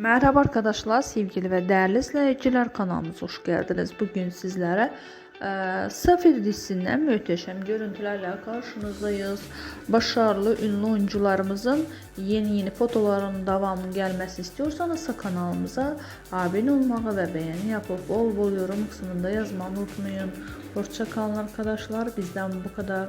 Merhaba arkadaşlar, sevgili ve değerli izleyiciler kanalımıza hoş geldiniz. Bugün sizlere e, Safir dizisinden mühteşem görüntülerle karşınızdayız. Başarılı ünlü oyuncularımızın yeni yeni fotolarının devamı gelmesi istiyorsanız kanalımıza abone olmayı ve beğeni yapıp bol bol yorum kısmında yazmayı unutmayın. Hoşça kalın arkadaşlar. Bizden bu kadar.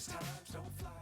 Dangerous times don't fly